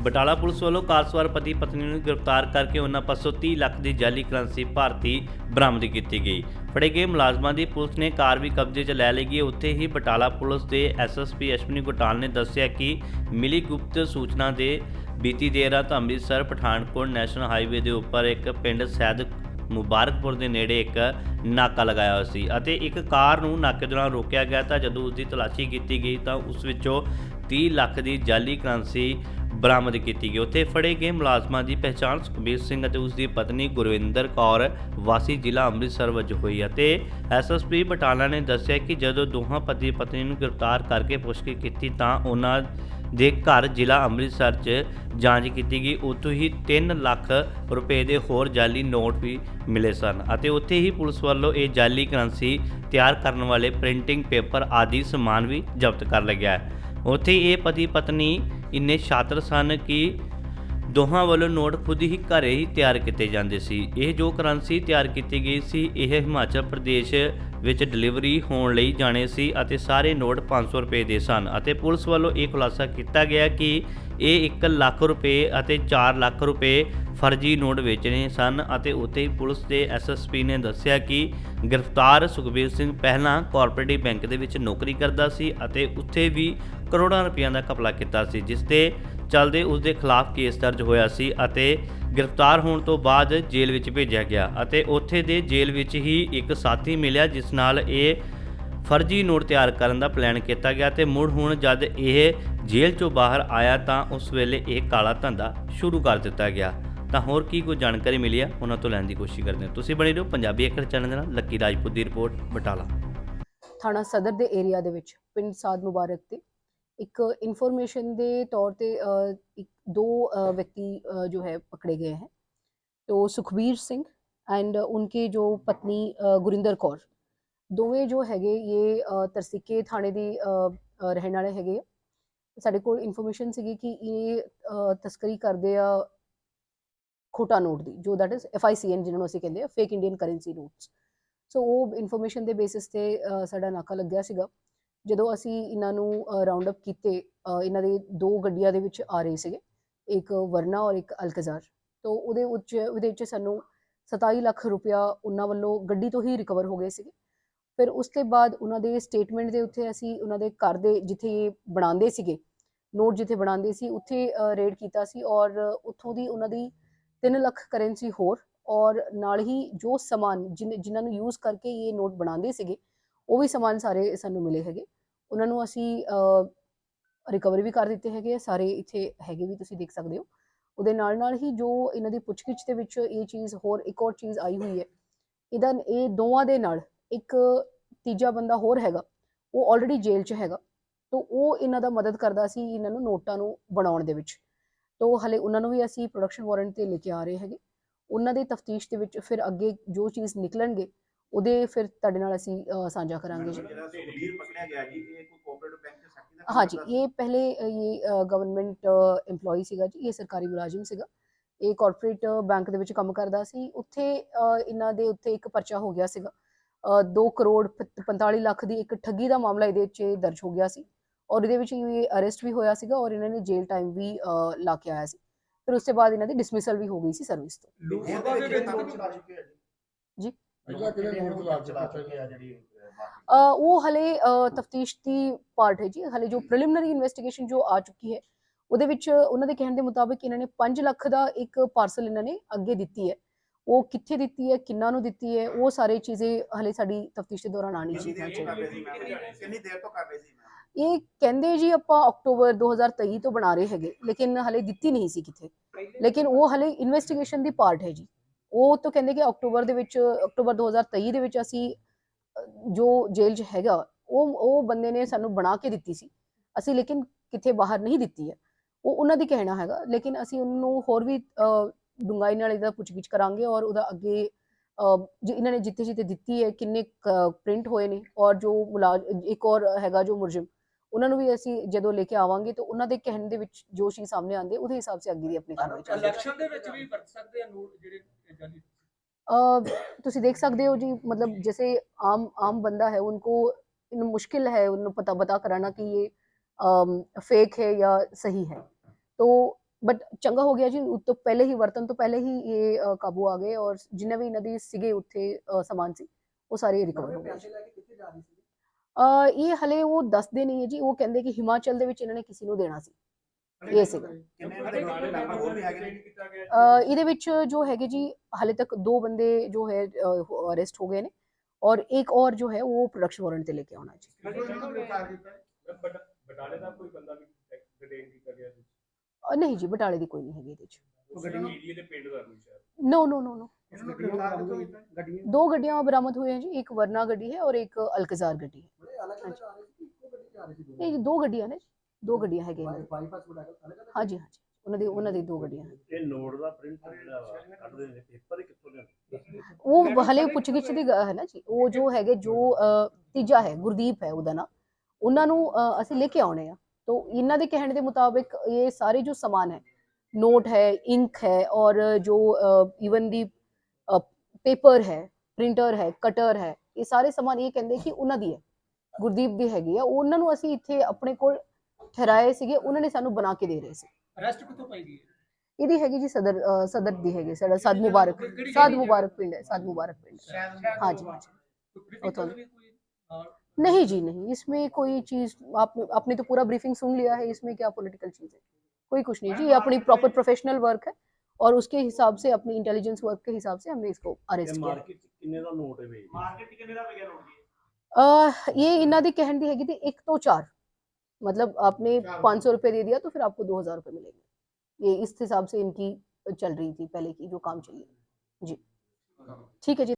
Batala police ਵੱਲੋਂ ਕਾਰ ਸਵਾਰ ਪਤੀ ਪਤਨੀ ਨੂੰ ਗ੍ਰਿਫਤਾਰ ਕਰਕੇ ਉਹਨਾਂ ਪਾਸੋਂ 30 ਲੱਖ ਦੀ ਜਾਲੀ ਕਰੰਸੀ ਭਾਰਤੀ ਬਰਾਮਦ ਕੀਤੀ ਗਈ। ਫੜੇ ਗਏ ਮੁਲਾਜ਼ਮਾਂ ਦੀ ਪੁਲਿਸ ਨੇ ਕਾਰ ਵੀ ਕਬਜ਼ੇ 'ਚ ਲੈ ਲਈ ਗਈ। ਉੱਥੇ ਹੀ ਬਟਾਲਾ ਪੁਲਿਸ ਦੇ ਐਸਐਸਪੀ ਅਸ਼ਵਨੀ ਗੋਟਾਲ ਨੇ ਦੱਸਿਆ ਕਿ ਮਿਲੀ ਗੁਪਤ ਸੂਚਨਾ ਦੇ ਬੀਤੀ ਦੇਰ ਰਾਤ ਅੰਮ੍ਰਿਤਸਰ, ਪਠਾਨਕੋਟ ਨੈਸ਼ਨਲ ਹਾਈਵੇ ਦੇ ਉੱਪਰ ਇੱਕ ਪਿੰਡ ਸੈਦ ਮੁਬਾਰਕਪੁਰ ਦੇ ਨੇੜੇ ਇੱਕ ਨਾਕਾ ਲਗਾਇਆ ਹੋਇਆ ਸੀ ਅਤੇ ਇੱਕ ਕਾਰ ਨੂੰ ਨਾਕੇ ਦੌਰਾਨ ਰੋਕਿਆ ਗਿਆ ਤਾਂ ਜਦੋਂ ਉਸ ਦੀ ਤਲਾਸ਼ੀ ਕੀਤੀ ਗਈ ਤਾਂ ਉਸ ਵਿੱਚੋਂ 30 ਲੱਖ ਦੀ ਜਾਲੀ ਕਰੰਸੀ ਬਰਾਮਦ ਕੀਤੀ ਗਈ। ਉੱਥੇ ਫੜੇ ਗਏ ਮੁਲਾਜ਼ਮਾਂ ਦੀ ਪਹਿਚਾਣ ਸੁਖਬੀਰ ਸਿੰਘ ਅਤੇ ਉਸ ਦੀ ਪਤਨੀ ਗੁਰਵਿੰਦਰ ਕੌਰ ਵਾਸੀ ਜ਼ਿਲ੍ਹਾ ਅੰਮ੍ਰਿਤਸਰ ਵਜੋਂ ਹੋਈ ਅਤੇ ਐਸਐਸਪੀ ਬਟਾਲਾ ਨੇ ਦੱਸਿਆ ਕਿ ਜਦੋਂ ਦੋਹਾਂ ਪਤੀ ਪਤਨੀ ਨੂੰ ਗ੍ਰਿਫਤਾਰ ਕਰਕੇ ਪੁੱਛਗਿੱਛ ਕੀਤੀ ਤਾਂ ਉਹਨਾਂ ਦੇ ਘਰ ਜ਼ਿਲ੍ਹਾ ਅੰਮ੍ਰਿਤਸਰ 'ਚ ਜਾਂਚ ਕੀਤੀ ਗਈ। ਉੱਥੋਂ ਹੀ 3 ਲੱਖ ਰੁਪਏ ਦੇ ਹੋਰ ਜਾਲੀ ਨੋਟ ਵੀ ਮਿਲੇ ਸਨ ਅਤੇ ਉੱਥੇ ਹੀ ਪੁਲਿਸ ਵੱਲੋਂ ਇਹ ਜਾਲੀ ਕਰੰਸੀ ਤਿਆਰ ਕਰਨ ਵਾਲੇ ਪ੍ਰਿੰਟਿੰਗ ਪੇਪਰ ਆਦਿ ਸਮਾਨ ਵੀ ਜ਼ਬਤ ਕਰ ਲਿਆ ਹੈ। ਉੱਥੇ ਇਹ ਪਤੀ ਪਤਨੀ ਇੰਨੇ ਸ਼ਾਤਰ ਸਨ ਕਿ ਦੋਹਾਂ ਵੱਲੋਂ ਨੋਟ ਖੁਦ ਹੀ ਘਰੇ ਹੀ ਤਿਆਰ ਕੀਤੇ ਜਾਂਦੇ ਸੀ। ਇਹ ਜੋ ਕਰੰਸੀ ਤਿਆਰ ਕੀਤੀ ਗਈ ਸੀ, ਇਹ ਹਿਮਾਚਲ ਪ੍ਰਦੇਸ਼ ਵਿੱਚ ਡਿਲੀਵਰੀ ਹੋਣ ਲਈ ਜਾਣੇ ਸੀ ਅਤੇ ਸਾਰੇ ਨੋਟ 500 ਰੁਪਏ ਦੇ ਸਨ ਅਤੇ ਪੁਲਿਸ ਵੱਲੋਂ ਇਹ ਖੁਲਾਸਾ ਕੀਤਾ ਗਿਆ ਕਿ ਇਹ 1 ਲੱਖ ਰੁਪਏ ਅਤੇ 4 ਲੱਖ ਰੁਪਏ ਫਰਜ਼ੀ ਨੋਟ ਵੇਚਣੇ ਸਨ ਅਤੇ ਉੱਥੇ ਹੀ ਪੁਲਿਸ ਦੇ ਐਸਐਸਪੀ ਨੇ ਦੱਸਿਆ ਕਿ ਗ੍ਰਿਫਤਾਰ ਸੁਖਬੀਰ ਸਿੰਘ ਪਹਿਲਾਂ ਕੋਆਪਰੇਟਿਵ ਬੈਂਕ ਦੇ ਵਿੱਚ ਨੌਕਰੀ ਕਰਦਾ ਸੀ ਅਤੇ ਉੱਥੇ ਵੀ ਕਰੋੜਾਂ ਰੁਪਈਆਂ ਦਾ ਘਪਲਾ ਕੀਤਾ ਸੀ, ਜਿਸ ਦੇ ਚਲਦੇ ਉਸ ਦੇ ਖਿਲਾਫ ਕੇਸ ਦਰਜ ਹੋਇਆ ਸੀ ਅਤੇ ਗ੍ਰਿਫਤਾਰ ਹੋਣ ਤੋਂ ਬਾਅਦ ਜੇਲ੍ਹ ਵਿੱਚ ਭੇਜਿਆ ਗਿਆ ਅਤੇ ਉੱਥੇ ਦੇ ਜੇਲ੍ਹ ਵਿੱਚ ਹੀ ਇੱਕ ਸਾਥੀ ਮਿਲਿਆ, ਜਿਸ ਨਾਲ ਇਹ ਫਰਜ਼ੀ ਨੋਟ ਤਿਆਰ ਕਰਨ ਦਾ ਪਲਾਨ ਕੀਤਾ ਗਿਆ ਤੇ ਮੁੜ ਹੁਣ ਜਦ ਇਹ ਜੇਲ੍ਹ ਚੋਂ ਬਾਹਰ ਆਇਆ ਤਾਂ ਉਸ ਵੇਲੇ ਇਹ ਕਾਲਾ ਧੰਦਾ ਸ਼ੁਰੂ ਕਰ ਦਿੱਤਾ ਗਿਆ। ਤਾਂ ਹੋਰ ਕੀ ਕੋਈ ਜਾਣਕਾਰੀ ਮਿਲੀ ਹੈ ਉਹਨਾਂ ਤੋਂ ਲੈਣ ਦੀ ਕੋਸ਼ਿਸ਼ ਕਰਦੇ ਹਾਂ। ਤੁਸੀਂ ਬਣੇ ਰਹੋ ਪੰਜਾਬੀ ਅੱਖਰ ਚੈਨਲ ਦੇ ਨਾਲ, ਲੱਕੀ ਰਾਜਪੂਤ ਦੀ ਰਿਪੋਰਟ, ਬਟਾਲਾ। ਥਾਣਾ ਸਦਰ ਦੇ ਏਰੀਆ ਦੇ ਵਿੱਚ, ਪਿੰਡ ਸਾਦ ਮੁਬਾਰਕ ਤੇ ਇੱਕ ਇਨਫੋਰਮੇਸ਼ਨ ਦੇ ਤੌਰ ਤੇ ਅ, ਇੱਕ ਦੋ अ, व्यक्ति अ, जो है पकड़े गए हैं तो सुखबीर सिंह एंड उनके जो पत्नी अ, गुरिंदर कौर ਦੋਵੇਂ ਜੋ ਹੈਗੇ ਇਹ ਅ, ਤਰਸਿੱਕੇ ਥਾਣੇ ਦੀ ਅ, ਅ, ਰਹਿਣ ਵਾਲੇ ਹੈਗੇ ਆ ਸਾਡੇ ਕੋਲ ਇਨਫੋਰਮੇਸ਼ਨ ਸੀਗੀ ਕਿ ਇਹ ਅ, ਤਸਕਰੀ ਕਰਦੇ ਆ ਖੋਟਾ ਨੋਟ ਦੀ ਜੋ ਦੈਟ ਇਜ਼ ਐਫਆਈਸੀਐਨ ਜਿਹਨੂੰ ਅਸੀਂ ਕਹਿੰਦੇ ਆ fake Indian currency notes so ਉਹ ਇਨਫੋਰਮੇਸ਼ਨ ਦੇ ਬੇਸਿਸ ਤੇ ਅ, ਸਾਡਾ ਨਾਕਾ ਲੱਗਿਆ ਸੀਗਾ ਜਦੋਂ ਅਸੀਂ ਇਹਨਾਂ ਨੂੰ ਰਾਉਂਡ ਅਪ ਕੀਤੇ ਇਹਨਾਂ ਦੇ ਦੋ ਗੱਡੀਆਂ ਦੇ ਵਿੱਚ ਆ ਰਹੇ ਸੀਗੇ, ਇੱਕ ਵਰਨਾ ਔਰ ਇੱਕ ਅਲਕਜ਼ਾਰ। ਤੋਂ ਉਹਦੇ ਉੱਚ, ਉਹਦੇ ਵਿੱਚ ਸਾਨੂੰ 27 ਲੱਖ ਰੁਪਇਆ ਉਹਨਾਂ ਵੱਲੋਂ ਗੱਡੀ ਤੋਂ ਹੀ ਰਿਕਵਰ ਹੋ ਗਏ ਸੀਗੇ। ਫਿਰ ਉਸ ਤੋਂ ਬਾਅਦ ਉਹਨਾਂ ਦੇ ਸਟੇਟਮੈਂਟ ਦੇ ਉੱਤੇ ਅਸੀਂ ਉਹਨਾਂ ਦੇ ਘਰ ਦੇ ਜਿੱਥੇ ਇਹ ਬਣਾਉਂਦੇ ਸੀਗੇ ਨੋਟ ਜਿੱਥੇ ਬਣਾਉਂਦੇ ਸੀ, ਉੱਥੇ ਰੇਡ ਕੀਤਾ ਸੀ ਔਰ ਉੱਥੋਂ ਦੀ ਉਹਨਾਂ ਦੀ 3 ਲੱਖ ਕਰੰਸੀ ਹੋਰ ਔਰ ਨਾਲ ਹੀ ਜੋ ਸਮਾਨ ਜਿਨ- ਜਿਨ੍ਹਾਂ ਨੂੰ ਯੂਜ਼ ਕਰਕੇ ਇਹ ਨੋਟ ਬਣਾਉਂਦੇ ਸੀਗੇ ਉਹ ਵੀ ਸਮਾਨ ਸਾਰੇ ਸਾਨੂੰ ਮਿਲੇ ਹੈਗੇ। ਉਹਨਾਂ ਨੂੰ ਅਸੀਂ ਰਿਕਵਰੀ ਵੀ ਕਰ ਦਿੱਤੇ ਹੈਗੇ ਆ, ਸਾਰੇ ਇੱਥੇ ਹੈਗੇ ਵੀ ਤੁਸੀਂ ਦੇਖ ਸਕਦੇ ਹੋ। ਉਹਦੇ ਨਾਲ ਨਾਲ ਹੀ ਜੋ ਇਹਨਾਂ ਦੀ ਪੁੱਛਗਿੱਛ ਦੇ ਵਿੱਚ ਇਹ ਚੀਜ਼ ਹੋਰ ਇੱਕ ਹੋਰ ਚੀਜ਼ ਆਈ ਹੋਈ ਹੈ। ਇਹਦਾ ਇਹ ਦੋਵਾਂ ਦੇ ਨਾਲ ਇੱਕ ਤੀਜਾ ਬੰਦਾ ਹੋਰ ਹੈਗਾ ਉਹ ਆਲਰੇਡੀ ਜੇਲ੍ਹ 'ਚ ਹੈਗਾ। ਤੋਂ ਉਹ ਇਹਨਾਂ ਦਾ ਮਦਦ ਕਰਦਾ ਸੀ ਇਹਨਾਂ ਨੂੰ ਨੋਟਾਂ ਨੂੰ ਬਣਾਉਣ ਦੇ ਵਿੱਚ। ਤੋਂ ਹਲੇ ਉਹਨਾਂ ਨੂੰ ਵੀ ਅਸੀਂ ਪ੍ਰੋਡਕਸ਼ਨ ਵਾਰੰਟ ਤੇ ਲੈ ਕੇ ਆ ਰਹੇ ਹੈਗੇ। ਉਹਨਾਂ ਦੀ ਤਫਤੀਸ਼ ਦੇ ਵਿੱਚ ਫਿਰ ਅੱਗੇ ਜੋ ਚੀਜ਼ ਨਿਕਲਣਗੇ ਉਹਦੇ ਫਿਰ ਤੁਹਾਡੇ ਨਾਲ ਅਸੀਂ ਅ, ਸਾਂਝਾ ਕਰਾਂਗੇ। ਜੀ ਜਿਹੜਾ ਸੁਖਬੀਰ ਪਕੜਿਆ ਗਿਆ ਜੀ ਇਹ ਕੋਈ ਕੋਆਪਰੇਟਿਵ ਬੈਂਕ ਦੇ ਸੈਕਟਰੀ ਦਾ ਹਾਂਜੀ? ਇਹ ਪਹਿਲੇ ਇਹ ਗਵਰਨਮੈਂਟ EMPLOYE ਸੀਗਾ ਜੀ ਇਹ ਸਰਕਾਰੀ ਮੁਲਾਜ਼ਮ ਸੀਗਾ। ਇਹ ਕਾਰਪੋਰੇਟ ਬੈਂਕ ਦੇ ਵਿੱਚ ਕੰਮ ਕਰਦਾ ਸੀ। ਉੱਥੇ ਅ, ਇਹਨਾਂ ਦੇ ਉੱਤੇ ਇੱਕ ਪਰਚਾ ਹੋ ਗਿਆ ਸੀਗਾ। 2 ਕਰੋੜ ਪ- 45 ਲੱਖ ਦੀ ਇੱਕ ਠੱਗੀ ਦਾ ਮਾਮਲਾ ਇਹਦੇ ਵਿੱਚ ਦਰਜ ਹੋ ਗਿਆ ਸੀ। ਔਰ ਇਹਦੇ ਵਿੱਚ ਇਹ ਅਰੈਸਟ ਵੀ ਹੋਇਆ ਸੀਗਾ ਔਰ ਇਹਨਾਂ ਨੇ ਜੇਲ੍ਹ ਟਾਈਮ ਵੀ ਅ, ਲਾ ਕੇ ਆਇਆ ਸੀ। ਫਿਰ ਉਸ ਤੋਂ ਬਾਅਦ ਇਹਨਾਂ ਦੀ ਡਿਸਮਿਸਲ ਵੀ ਹੋ ਗਈ ਸੀ ਸਰਵਿਸ ਤੋਂ। ਲੋਕਾਂ ਦੇ ਵਿੱਚ ਚਲਾ ਚੁੱਕੇ ਆ ਜੀ। ਪਹਿਲਾਂ ਕਿਹੜੇ ਨੋਟ ਚਲਾ ਚਲਾ ਚੁੱਕੇ ਚੁੱਕੇ ਆ ਜਿਹੜੀ ਅਹ, ਬਾਕੀ? ਅ, ਉਹ ਹਲੇ ਤਫਤੀਸ਼ ਦੀ ਪਾਰਟ ਹੈ ਜੀ। ਹਲੇ ਜੋ ਪ੍ਰੀਲਿਮਿਨਰੀ ਇਨਵੈਸਟੀਗੇਸ਼ਨ ਜੋ ਆ ਚੁੱਕੀ ਹੈ ਉਹਦੇ ਵਿੱਚ ਉਹਨਾਂ ਦੇ ਕਹਿਣ ਦੇ ਮੁਤਾਬਿਕ ਇਹਨਾਂ ਨੇ 5 ਲੱਖ ਦਾ ਇੱਕ ਪਾਰਸਲ ਇਹਨਾਂ ਨੇ ਅੱਗੇ ਦਿੱਤੀ ਹੈ। ਉਹ ਕਿੱਥੇ ਦਿੱਤੀ ਹੈ ਕਿੰਨਾ ਨੂੰ ਦਿੱਤੀ ਹੈ ਉਹ ਸਾਰੇ ਚੀਜ਼ੇ ਹਲੇ ਸਾਡੀ ਤਫਤੀਸ਼ ਦੇ ਦੌਰਾਨ ਆਣੀ ਕਿੰਨੀ ਚਾਹੀਦੀ ਦੇਰ ਤੋਂ ਕਰ ਰਹੇ ਸੀ ਮੈਮ? ਕਿੰਨੀ ਦੇਰ ਤੋਂ ਕਰ ਰਹੇ ਸੀ ਇਹ ਕਹਿੰਦੇ ਜੀ ਆਪਾਂ ਅਕਤੂਬਰ 2023 ਤੋਂ ਬਣਾ ਰਹੇ ਹੈਗੇ ਲੇਕਿਨ ਹਲੇ ਦਿੱਤੀ ਨਹੀਂ ਸੀ ਕਿਥੇ। ਲੇਕਿਨ ਉਹ ਹਲੇ ਇਨਵੈਸਟੀਗੇਸ਼ਨ ਦੀ ਪਾਰਟ ਹੈ ਜੀ। ਉਹ ਤਾਂ ਕਹਿੰਦੇ ਕਿ ਅਕਤੂਬਰ ਦੇ ਵਿੱਚ ਅਕਤੂਬਰ 2023 ਦੇ ਵਿੱਚ ਅਸੀਂ ਜੋ ਜੇਲ੍ਹ 'ਚ ਹੈਗਾ ਉਹ ਉਹ ਬੰਦੇ ਨੇ ਸਾਨੂੰ ਬਣਾ ਕੇ ਦਿੱਤੀ ਸੀ। ਅਸੀਂ ਲੇਕਿਨ ਕਿਥੇ ਬਾਹਰ ਨਹੀਂ ਦਿੱਤੀ ਹੈ। ਉਹ ਉਹਨਾਂ ਦੀ ਕਹਿਣਾ ਹੈਗਾ। ਲੇਕਿਨ ਅਸੀਂ ਉਹਨੂੰ ਹੋਰ ਵੀ ਅ, ਡੂੰਘਾਈ ਨਾਲ ਇਹਦਾ ਪੁੱਛਗਿੱਛ ਕਰਾਂਗੇ ਔਰ ਉਹਦਾ ਅੱਗੇ ਜੇ ਇਹਨਾਂ ਨੇ ਜਿੱਥੇ ਜਿੱਥੇ ਦਿੱਤੀ ਹੈ ਕਿੰਨੇ ਪ੍ਰਿੰਟ ਹੋਏ ਨੇ ਔਰ ਜੋ ਮੁਲਾਜ਼ ਇੱਕ ਔਰ ਹੈਗਾ ਜੋ ਮੁਲਜ਼ਮ ਉਹਨਾਂ ਨੂੰ ਵੀ ਅਸੀਂ ਜਦੋਂ ਲੈ ਕੇ ਆਵਾਂਗੇ ਤਾਂ ਉਹਨਾਂ ਦੇ ਕਹਿਣ ਦੇ ਵਿੱਚ ਜੋ ਚੀਜ਼ ਸਾਹਮਣੇ ਆਉਂਦੀ ਉਹਦੇ ਹਿਸਾਬ ਸੇ ਅੱਗੇ ਦੀ ਆਪਣੀ ਕਾਰਵਾਈ ਚੱਲੇਗੀ ਇਲੈਕਸ਼ਨ ਦੇ ਵਿੱਚ ਵੀ ਵਰਤ ਸਕਦੇ ਆ ਨੋਟ ਜਿਹੜੇ ਜਾਲੀ अ, ਤੁਸੀਂ ਦੇਖ ਸਕਦੇ ਹੋ ਜੀ मतलब जैसे आम आम बंदा है उनको इन मुश्किल है उन्हें पता बता कराना कि ये फेक है या सही है तो ਬਟ ਚੰਗਾ ਹੋ ਗਿਆ ਜੀ ਉਹ ਤੋਂ ਪਹਿਲੇ ਹੀ ਵਰਤਨ ਤੋਂ ਪਹਿਲੇ ਹੀ ਇਹ ਅ, ਕਾਬੂ ਆ ਗਏ ਔਰ ਜਿੰਨੇ ਵੀ ਇਹਨਾਂ ਦੀ ਸੀਗੇ ਉੱਥੇ ਅ, ਸਮਾਨ ਸੀ ਉਹ ਸਾਰੇ ਰਿਕਵਰ ਹੋ ਗਏ ਜੀ। ਅ, ਇਹ ਹਲੇ ਉਹ ਦੱਸਦੇ ਨਹੀਂ ਹੈ ਜੀ ਉਹ ਕਹਿੰਦੇ ਕਿ ਹਿਮਾਚਲ ਦੇ ਵਿੱਚ ਇਹਨਾਂ ਨੇ ਕਿਸੇ ਨੂੰ ਦੇਣਾ ਸੀ ਇਹ ਅ, ਇਹਦੇ ਵਿੱਚ ਜੋ ਹੈਗੇ ਜੀ ਹਾਲੇ ਤੱਕ ਦੋ ਬੰਦੇ ਜੋ ਹੈ ਅਰੈਸਟ ਹੋ ਗਏ ਨੇ ਔਰ ਇੱਕ ਔਰ ਜੋ ਹੈ ਉਹ ਪ੍ਰੋਡਕਸ਼ਨ ਵਾਰੰਟ ਤੇ ਲੈ ਕੇ ਆਉਣਾ ਜੀ। ਬਟਾਲੇ ਦਾ ਕੋਈ ਬੰਦਾ ਵੀ ਡਿਟੇਨ ਕੀਤਾ ਗਿਆ ਸੀ? ਅ, ਨਹੀਂ ਜੀ ਬਟਾਲੇ ਦੀ ਕੋਈ ਨਹੀਂ ਹੈਗੀ ਇਹਦੇ ਸ਼ਾਇਦ? ਨੋ ਨੋ ਨੋ ਨੋ ਦੋ ਗੱਡੀਆਂ ਬਰਾਮਦ ਹੋਈਆਂ ਜੀ ਇੱਕ ਵਰਨਾ ਗੱਡੀ ਹੈ ਔਰ ਇੱਕ ਅਲਕਜ਼ਾਰ ਗੱਡੀ ਹੈ। ਜੀ ਦੋ ਗੱਡੀਆਂ ਨੇ ਜੀ, ਦੋ ਗੱਡੀਆਂ ਹੈਗੀਆਂ ਦੀਆਂ। ਹਾਂਜੀ ਹਾਂਜੀ। ਉਹਨਾਂ ਦੀ ਉਹਨਾਂ ਦੀ ਦੋ ਗੱਡੀਆਂ ਹਨ ਇਹ ਨੋਟ ਦਾ ਪ੍ਰਿੰਟ ਜਿਹੜਾ ਵਾ ਕੱਢਦੇ ਨੇ ਪੇਪਰ ਕਿੱਥੋਂ ਲਿਆਉਂਦੇ? ਉਹ ਹਲੇ ਪੁੱਛਗਿੱਛ ਦੀ ਹੈ ਨਾ ਜੀ। ਉਹ ਜੋ ਹੈਗੇ ਜੋ ਤੀਜਾ ਹੈ ਗੁਰਦੀਪ ਹੈ ਉਹਦਾ ਨਾਂ। ਉਹਨਾਂ ਨੂੰ ਅਸੀਂ ਲੈ ਕੇ ਆਉਣੇ ਆ। ਤੋਂ ਇਹਨਾਂ ਦੇ ਕਹਿਣ ਦੇ ਮੁਤਾਬਿਕ ਇਹ ਸਾਰੇ ਜੋ ਸਮਾਨ ਹੈ ਨੋਟ ਹੈ ਇੰਕ ਹੈ ਔਰ ਜੋ ਇਵਨ ਦੀ ਪੇਪਰ ਹੈ ਪ੍ਰਿੰਟਰ ਹੈ ਕਟਰ ਹੈ ਇਹ ਸਾਰੇ ਸਮਾਨ ਇਹ ਕਹਿੰਦੇ ਕਿ ਉਹਨਾਂ ਦੀ ਹੈ। ਗੁਰਦੀਪ ਦੀ ਹੈਗੀ ਆ। ਉਹਨਾਂ ਨੂੰ ਅਸੀਂ ਇੱਥੇ ਆਪਣੇ ਕੋਲ ਠਹਿਰਾਏ ਸੀਗੇ ਉਹਨਾਂ ਨੇ ਸਾਨੂੰ ਬਣਾ ਕੇ ਦੇ ਰਹੇ ਸੀ ਅਰੈਸਟ ਕਿੱਥੋਂ ਪਾਈ ਗਈ ਹੈ ਇਹਦੀ ਹੈਗੀ ਜੀ ਸਦਰ ਅ, ਸਦਰ ਦੀ ਹੈਗੀ ਸਾਡਾ ਸਾਦ ਮੁਬਾਰਕ ਕਿਹੜੀ ਸਾਦ ਜਗ੍ਹਾ? ਮੁਬਾਰਕ ਪਿੰਡ ਹੈ ਸਾਦ मुबारक पिंड है। ਸ਼ਾਇਦ हाँ जी हाँ जी ਕੋਈ briefing तो- ਚੱਲ ਰਹੀ ਹੈ ਕੋਈ ਅਹ, नहीं जी नहीं इसमें कोई चीज आप आपने तो पूरा ब्रीफिंग सुन लिया है इसमें क्या पॉलिटिकल चीज है कोई कुछ नहीं जी ये अपनी प्रॉपर प्रोफेशनल वर्क है और उसके हिसाब से अपनी इंटेलिजेंस वर्क के हिसाब से हमने इसको अरेस्ट ਇਹ किया है। ਮਾਰਕੀਟ ਚ ਕਿੰਨੇ ਦਾ ਨੋਟ ਹੈ ਵੇ ਮਾਰਕੀਟ ਕਿੰਨੇ ਦਾ ਵਿਗਿਆ ਲੋੜ ਜੀ अह, ये इन्ना दी कहन दी हैगी थी एक तो चार मतलब आपने चार पाँच सौ रुपये दे दिया तो फिर आपको दो हजार रुपये मिलेंगे ये इस हिसाब से इनकी चल रही थी पहले की जो काम चली है जी ठीक है जी